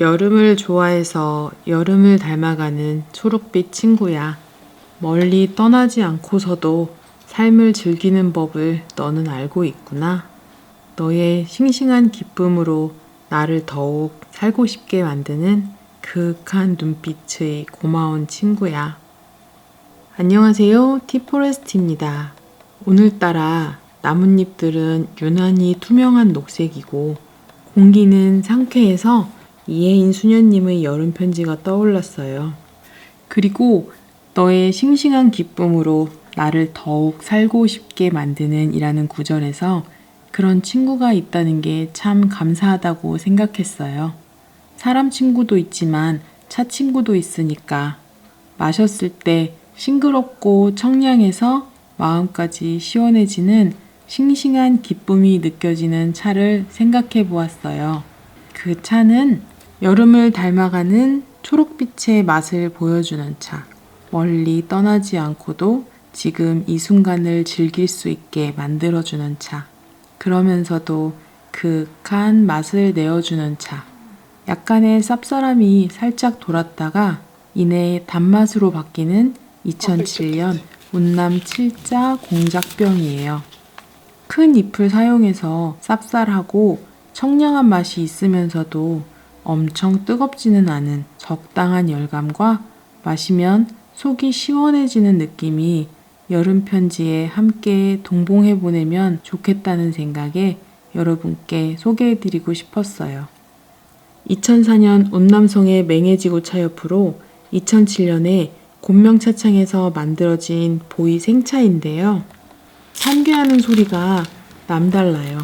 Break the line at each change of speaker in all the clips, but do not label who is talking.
여름을 좋아해서 여름을 닮아가는 초록빛 친구야. 멀리 떠나지 않고서도 삶을 즐기는 법을 너는 알고 있구나. 너의 싱싱한 기쁨으로 나를 더욱 살고 싶게 만드는 그윽한 눈빛의 고마운 친구야. 안녕하세요. 티포레스트입니다. 오늘따라 나뭇잎들은 유난히 투명한 녹색이고 공기는 상쾌해서 이혜인 수녀님의 여름 편지가 떠올랐어요. 그리고 너의 싱싱한 기쁨으로 나를 더욱 살고 싶게 만드는 이라는 구절에서 그런 친구가 있다는 게 참 감사하다고 생각했어요. 사람 친구도 있지만 차 친구도 있으니까 마셨을 때 싱그럽고 청량해서 마음까지 시원해지는 싱싱한 기쁨이 느껴지는 차를 생각해 보았어요. 그 차는 여름을 닮아가는 초록빛의 맛을 보여주는 차. 멀리 떠나지 않고도 지금 이 순간을 즐길 수 있게 만들어주는 차. 그러면서도 그윽한 맛을 내어주는 차. 약간의 쌉싸람이 살짝 돌았다가 이내 단맛으로 바뀌는 2007년 운남 7자 공작병이에요. 큰 잎을 사용해서 쌉쌀하고 청량한 맛이 있으면서도 엄청 뜨겁지는 않은 적당한 열감과 마시면 속이 시원해지는 느낌이 여름 편지에 함께 동봉해 보내면 좋겠다는 생각에 여러분께 소개해 드리고 싶었어요. 2004년 운남성의 맹해지구 차 옆으로 2007년에 곤명차창에서 만들어진 보이 생차인데요. 산괴하는 소리가 남달라요.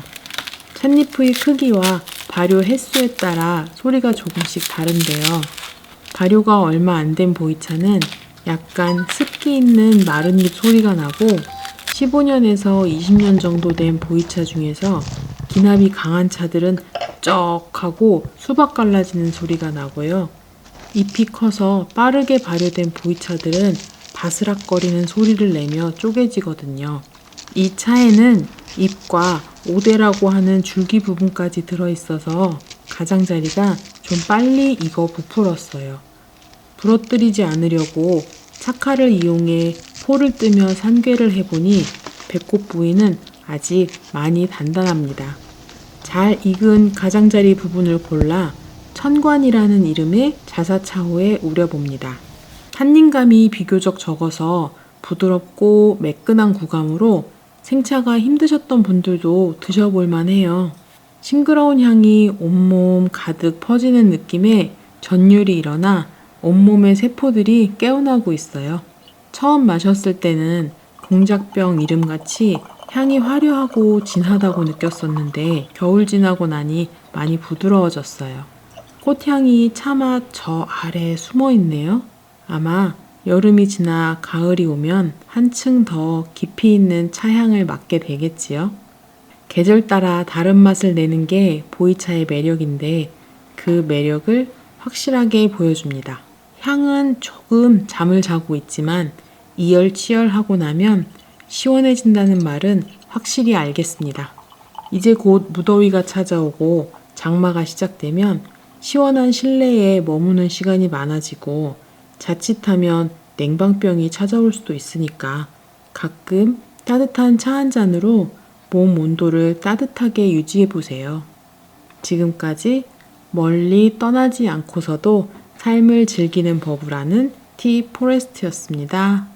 찻잎의 크기와 발효 횟수에 따라 소리가 조금씩 다른데요. 발효가 얼마 안 된 보이차는 약간 습기 있는 마른 잎 소리가 나고 15년에서 20년 정도 된 보이차 중에서 기납이 강한 차들은 쩍 하고 수박 갈라지는 소리가 나고요. 잎이 커서 빠르게 발효된 보이차들은 바스락거리는 소리를 내며 쪼개지거든요. 이 차에는 잎과 오대라고 하는 줄기 부분까지 들어있어서 가장자리가 좀 빨리 익어 부풀었어요. 부러뜨리지 않으려고 착화를 이용해 포를 뜨며 산괴를 해보니 배꼽 부위는 아직 많이 단단합니다. 잘 익은 가장자리 부분을 골라 천관이라는 이름의 자사차호에 우려봅니다. 탄닌감이 비교적 적어서 부드럽고 매끈한 구감으로 생차가 힘드셨던 분들도 드셔볼 만해요. 싱그러운 향이 온몸 가득 퍼지는 느낌에 전율이 일어나 온몸의 세포들이 깨어나고 있어요. 처음 마셨을 때는 공작병 이름같이 향이 화려하고 진하다고 느꼈었는데 겨울 지나고 나니 많이 부드러워졌어요. 꽃향이 차마 저 아래에 숨어 있네요. 아마 여름이 지나 가을이 오면 한층 더 깊이 있는 차향을 맡게 되겠지요. 계절 따라 다른 맛을 내는 게 보이차의 매력인데 그 매력을 확실하게 보여줍니다. 향은 조금 잠을 자고 있지만 이열치열하고 나면 시원해진다는 말은 확실히 알겠습니다. 이제 곧 무더위가 찾아오고 장마가 시작되면 시원한 실내에 머무는 시간이 많아지고 자칫하면 냉방병이 찾아올 수도 있으니까 가끔 따뜻한 차 한 잔으로 몸 온도를 따뜻하게 유지해 보세요. 지금까지 멀리 떠나지 않고서도 삶을 즐기는 법을 아는 티 포레스트였습니다.